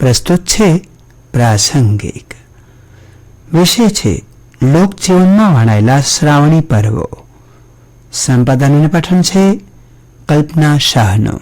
પ્રસ્તુત છે પ્રાસંગિક. વિષય છે લોકજીવનમાં વણાયેલા શ્રાવણી પર્વો. સંપાદન અને પઠન છે કલ્પના શાહનું.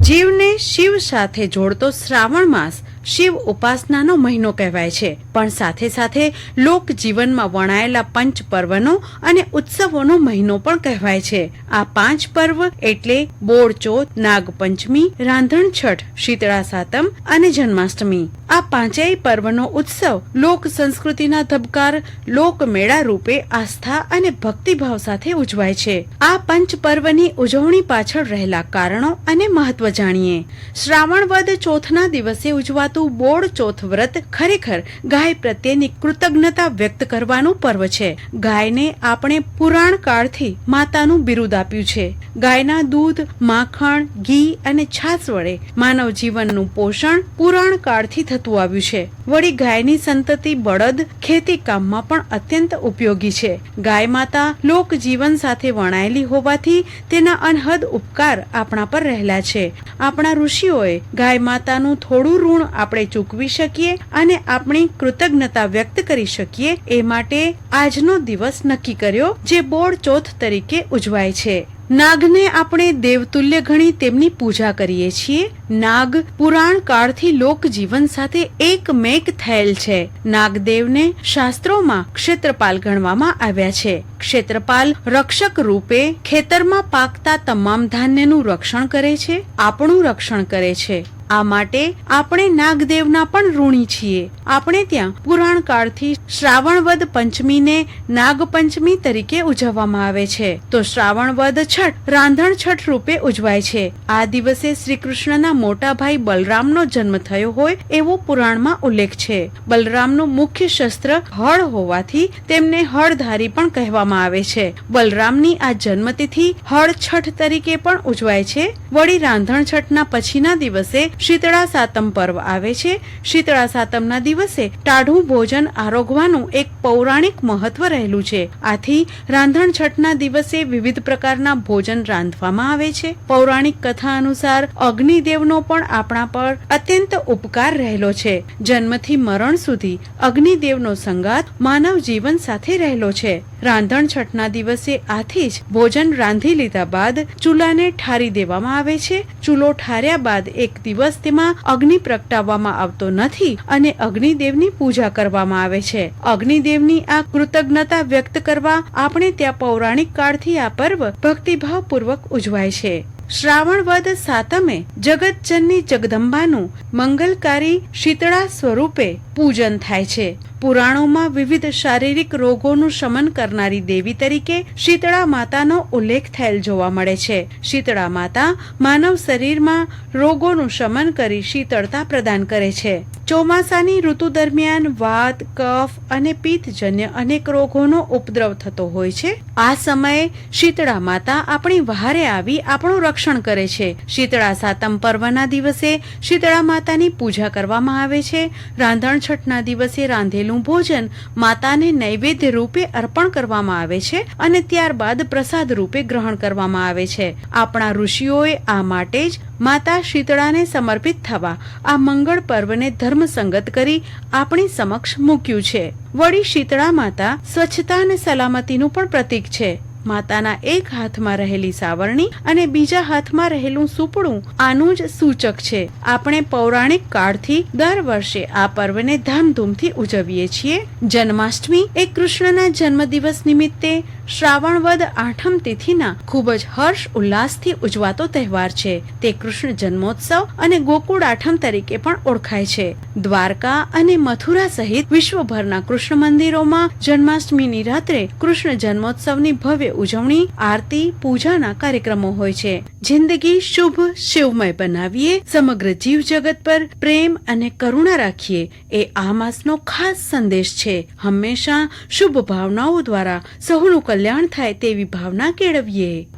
જીવને શિવ સાથે જોડતો શ્રાવણ માસ શિવ ઉપાસનાનો મહિનો કહેવાય છે. પણ સાથે સાથે લોક જીવનમાં વણાયેલા પંચ પર્વનો અને ઉત્સવોનો મહિનો પણ કહેવાય છે. આ પાંચ પર્વ એટલે બોડચોથ નાગપંચમી, રાંધણ છઠ, શીતળા સાતમ અને જન્માષ્ટમી. આ પાંચેય પર્વનો ઉત્સવ લોક સંસ્કૃતિના ધબકાર, લોક મેળા રૂપે આસ્થા અને ભક્તિભાવ સાથે ઉજવાય છે. આ પંચ પર્વની ઉજવણી પાછળ રહેલા કારણો અને મહત્વ જાણીએ. શ્રાવણ વદ ચોથના દિવસે ઉજવાતું બોળ ચોથ વ્રત ખરેખર ગાય પ્રત્યેની કૃતજ્ઞતા વ્યક્ત કરવાનું પર્વ છે. ગાયને આપણે પુરાણ કાળથી માતાનું બિરુદ આપ્યું છે. ગાયના દૂધ, માખણ, ઘી અને છાસ વડે માનવ જીવનનું પોષણ પુરાણ કાળથી થતું આવ્યું છે. વળી ગાયની સંતતિ બળદ ખેતી કામમાં પણ અત્યંત ઉપયોગી છે. ગાય માતા લોક જીવન સાથે વણાયેલી હોવાથી તેના અનહદ ઉપકાર આપણા પર રહેલા છે. આપણા ઋષિઓએ ગાય માતાનું થોડું ઋણ આપણે ચૂકવી શકીએ અને આપણી કૃતજ્ઞતા વ્યક્ત કરી શકીએ, એ માટે આજનો દિવસ નક્કી કર્યો, જે બોળ ચોથ તરીકે ઉજવાય છે. નાગને આપણે દેવતુલ્ય ગણી તેમની પૂજા કરીએ છીએ. નાગ પુરાણ કાળથી લોકજીવન સાથે એકમેક થયેલ છે. નાગદેવને શાસ્ત્રોમાં ક્ષેત્રપાલ ગણવામાં આવ્યા છે. ક્ષેત્રપાલ રક્ષક રૂપે ખેતરમાં પાકતા તમામ ધાન્યનું રક્ષણ કરે છે, આપણું રક્ષણ કરે છે. આ માટે આપણે નાગદેવના પણ ઋણી છીએ. આપણે ત્યાં પુરાણ કાળથી શ્રાવણ વદ પંચમીને નાગપંચમી તરીકે ઉજવવામાં આવે છે. તો શ્રાવણ વદ છઠ રાંધણ છઠ રૂપે ઉજવાય છે. આ દિવસે શ્રી કૃષ્ણના મોટા ભાઈ બલરામનો જન્મ થયો હોય એવો પુરાણમાં ઉલ્લેખ છે. બલરામનું મુખ્ય શસ્ત્ર હળ હોવાથી તેમને હળધારી પણ કહેવામાં આવે છે. બલરામની આ જન્મતિથિ હળ છઠ તરીકે પણ ઉજવાય છે. વળી રાંધણ છઠના પછીના દિવસે શીતળા સાતમ પર્વ આવે છે. શીતળા સાતમના દિવસે ટાઢું ભોજન આરોગવાનું એક પૌરાણિક મહત્વ રહેલું છે. આથી રાંધણ છઠના દિવસે વિવિધ પ્રકારના ભોજન રાંધવામાં આવે છે. પૌરાણિક કથા અનુસાર અગ્નિદેવનો પણ આપણા પર અત્યંત ઉપકાર રહેલો છે. જન્મથી મરણ સુધી અગ્નિદેવનો સંગાત માનવ જીવન સાથે રહેલો છે. રાંધણ છઠના દિવસે આથી જ ભોજન રાંધી લીધા બાદ ચૂલાને ઠારી દેવામાં આવે છે. ચૂલો ઠાર્યા બાદ એક દિવસ તેમાં અગ્નિ પ્રગટાવવામાં આવતો નથી અને અગ્નિદેવની પૂજા કરવામાં આવે છે. અગ્નિદેવની આ કૃતજ્ઞતા વ્યક્ત કરવા આપણે ત્યાં પૌરાણિક કાળથી આ પર્વ ભક્તિભાવ પૂર્વક ઉજવાય છે. શ્રાવણ વદ સાતમે જગતજનની જગદંબાનું મંગલકારી શીતળા સ્વરૂપે પૂજન થાય છે. પુરાણોમાં વિવિધ શારીરિક રોગોનું શમન કરનારી દેવી તરીકે શીતળા માતાનો ઉલ્લેખ થયેલ જોવા મળે છે. શીતળા માતા માનવ શરીરમાં રોગોનું શમન કરી શીતળતા પ્રદાન કરે છે. ચોમાસાની ઋતુ દરમિયાન વાત, કફ અને પિત્તજન્ય અનેક રોગોનો ઉપદ્રવ થતો હોય છે. આ સમયે શીતળા માતા આપણી વહારે આવી આપણું રક્ષણ કરે છે. શીતળા સાતમ પર્વના દિવસે શીતળા માતાની પૂજા કરવામાં આવે છે. રાંધણ છઠના દિવસે રાંધેલું ભોજન માતાને નૈવેદ્ય રૂપે અર્પણ કરવામાં આવે છે અને ત્યારબાદ પ્રસાદ રૂપે ગ્રહણ કરવામાં આવે છે. આપણા ઋષિઓએ આ માટે જ માતા શીતળાને સમર્પિત થવા આ મંગળ પર્વને ધર્મસંગત કરી આપણી સમક્ષ મૂક્યું છે. વળી શીતળા માતા સ્વચ્છતા અને સલામતીનું પણ પ્રતીક છે. માતાના એક હાથમાં રહેલી સાવરણી અને બીજા હાથમાં રહેલું સુપડું આનું જ સૂચક છે. આપણે પૌરાણિક કાળથી દર વર્ષે આ પર્વને ધામધૂમથી ઉજવીએ છીએ. જન્માષ્ટમી એ કૃષ્ણના જન્મદિવસ નિમિત્તે શ્રાવણ વદ આઠમ તિથિના ખૂબ જ હર્ષ ઉલ્લાસથી ઉજવાતો તહેવાર છે. તે કૃષ્ણ જન્મોત્સવ અને ગોકુળ આઠમ તરીકે પણ ઓળખાય છે. દ્વારકા અને મથુરા સહિત વિશ્વભરના કૃષ્ણ મંદિરોમાં જન્માષ્ટમીની રાત્રે કૃષ્ણ જન્મોત્સવની ભવ્ય ઉજવણી, આરતી, પૂજાના કાર્યક્રમો હોય છે. જિંદગી શુભ શિવમય બનાવીએ. સમગ્ર જીવ જગત પર પ્રેમ અને કરુણા રાખીએ. એ આ માસનો ખાસ સંદેશ છે. હંમેશા શુભ ભાવનાઓ દ્વારા સૌનું કલ્યાણ થાય તેવી ભાવના કેળવીએ.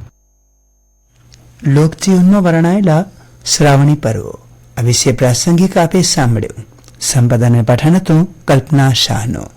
લોકજીવનમાં વર્ણાયેલા શ્રાવણી પર્વો. આ વિશે પ્રાસંગિક આપે સાંભળ્યું. સંપાદન પઠન હતું કલ્પના શાહનું.